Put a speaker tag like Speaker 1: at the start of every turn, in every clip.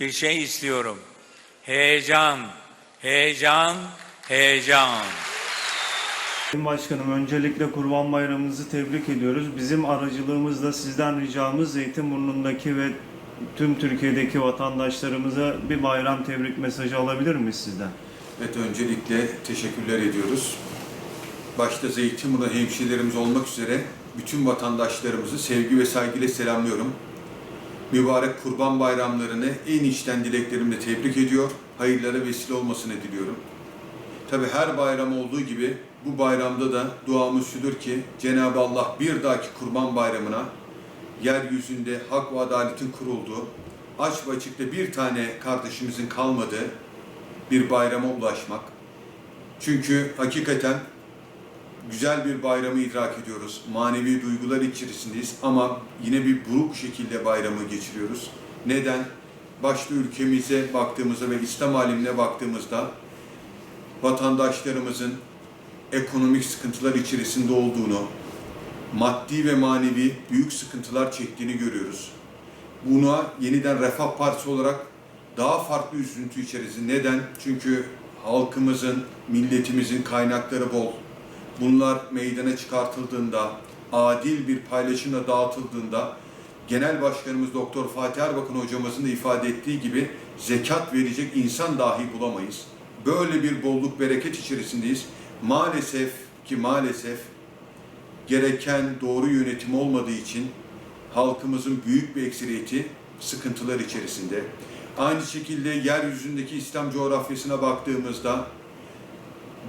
Speaker 1: bir şey istiyorum. Heyecan, heyecan, heyecan.
Speaker 2: Sayın Başkanım öncelikle Kurban Bayramınızı tebrik ediyoruz. Bizim aracılığımızla sizden ricamız Zeytinburnu'ndaki ve tüm Türkiye'deki vatandaşlarımıza bir bayram tebrik mesajı alabilir miyiz sizden?
Speaker 3: Evet, öncelikle teşekkürler ediyoruz. Başta Zeytinburnu hemşehrilerimiz olmak üzere bütün vatandaşlarımızı sevgi ve saygıyla selamlıyorum. Mübarek Kurban Bayramlarını en içten dileklerimle tebrik ediyor, hayırlara vesile olmasını diliyorum. Tabi her bayram olduğu gibi bu bayramda da duamız şudur ki Cenab-ı Allah bir dahaki Kurban Bayramına yeryüzünde hak ve adaletin kurulduğu, aç ve açıkta bir tane kardeşimizin kalmadığı bir bayrama ulaşmak. Çünkü hakikaten güzel bir bayramı idrak ediyoruz. Manevi duygular içerisindeyiz ama yine bir buruk şekilde bayramı geçiriyoruz. Neden? Başta ülkemize baktığımızda ve İslam alemine baktığımızda vatandaşlarımızın ekonomik sıkıntılar içerisinde olduğunu, maddi ve manevi büyük sıkıntılar çektiğini görüyoruz. Buna yeniden Refah Partisi olarak daha farklı üzüntü içerisinde. Neden? Çünkü halkımızın, milletimizin kaynakları bol. Bunlar meydana çıkartıldığında, adil bir paylaşımla dağıtıldığında, Genel Başkanımız Doktor Fatih Erbakan hocamızın da ifade ettiği gibi zekat verecek insan dahi bulamayız. Böyle bir bolluk bereket içerisindeyiz. Maalesef ki maalesef gereken doğru yönetim olmadığı için halkımızın büyük bir ekseriyeti sıkıntılar içerisinde. Aynı şekilde yeryüzündeki İslam coğrafyasına baktığımızda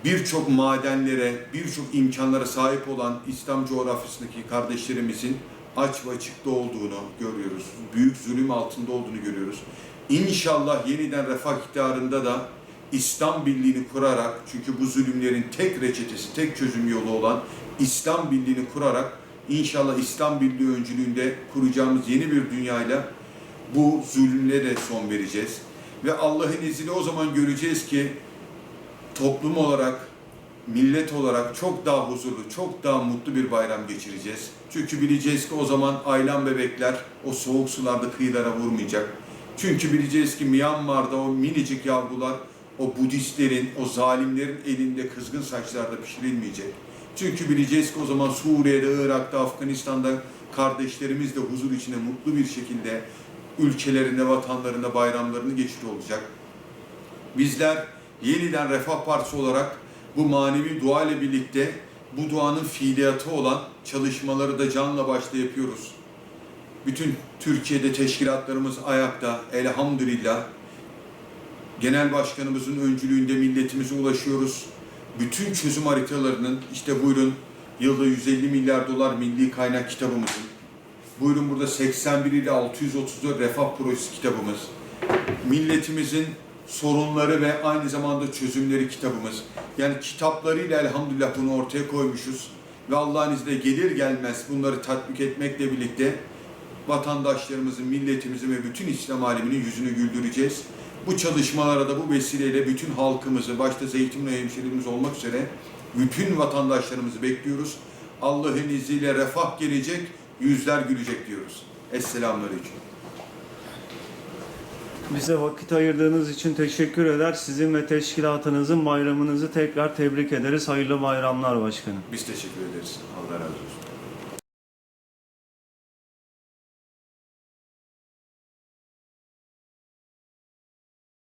Speaker 3: birçok madenlere, birçok imkanlara sahip olan İslam coğrafyasındaki kardeşlerimizin aç ve açıkta olduğunu görüyoruz. Büyük zulüm altında olduğunu görüyoruz. İnşallah yeniden refah iktidarında da İslam birliğini kurarak, çünkü bu zulümlerin tek reçetesi, tek çözüm yolu olan İslam birliğini kurarak inşallah İslam birliği öncülüğünde kuracağımız yeni bir dünyayla bu zulümle de son vereceğiz. Ve Allah'ın izniyle o zaman göreceğiz ki toplum olarak, millet olarak çok daha huzurlu, çok daha mutlu bir bayram geçireceğiz. Çünkü bileceğiz ki o zaman aylan bebekler o soğuk sularda kıyılara vurmayacak. Çünkü bileceğiz ki Myanmar'da o minicik yavrular o Budistlerin, o zalimlerin elinde kızgın saçlarda pişirilmeyecek. Çünkü bileceğiz ki o zaman Suriye'de, Irak'ta, Afganistan'da kardeşlerimiz de huzur içinde mutlu bir şekilde ülkelerinde, vatanlarında bayramlarını geçiriyor olacak. Bizler yeniden Refah Partisi olarak bu manevi dua ile birlikte bu duanın fiiliyatı olan çalışmaları da canla başla yapıyoruz. Bütün Türkiye'de teşkilatlarımız ayakta elhamdülillah. Genel Başkanımızın öncülüğünde milletimize ulaşıyoruz. Bütün çözüm haritalarının işte buyurun yılda 150 milyar dolar milli kaynak kitabımızın. Buyurun burada 81 ile 634 refah projesi kitabımız. Milletimizin sorunları ve aynı zamanda çözümleri kitabımız. Yani kitaplarıyla elhamdülillah bunu ortaya koymuşuz. Ve Allah'ın izniyle gelir gelmez bunları tatbik etmekle birlikte vatandaşlarımızın, milletimizin ve bütün İslam aleminin yüzünü güldüreceğiz. Bu çalışmalara da bu vesileyle bütün halkımızı, başta Zeytinburnu hemşehrilerimiz olmak üzere bütün vatandaşlarımızı bekliyoruz. Allah'ın izniyle refah gelecek, yüzler gülecek diyoruz. Esselamu Aleyküm.
Speaker 2: Bize vakit ayırdığınız için teşekkür eder. Sizin ve teşkilatınızın bayramınızı tekrar tebrik ederiz. Hayırlı bayramlar başkanım.
Speaker 3: Biz teşekkür ederiz. Allah razı olsun.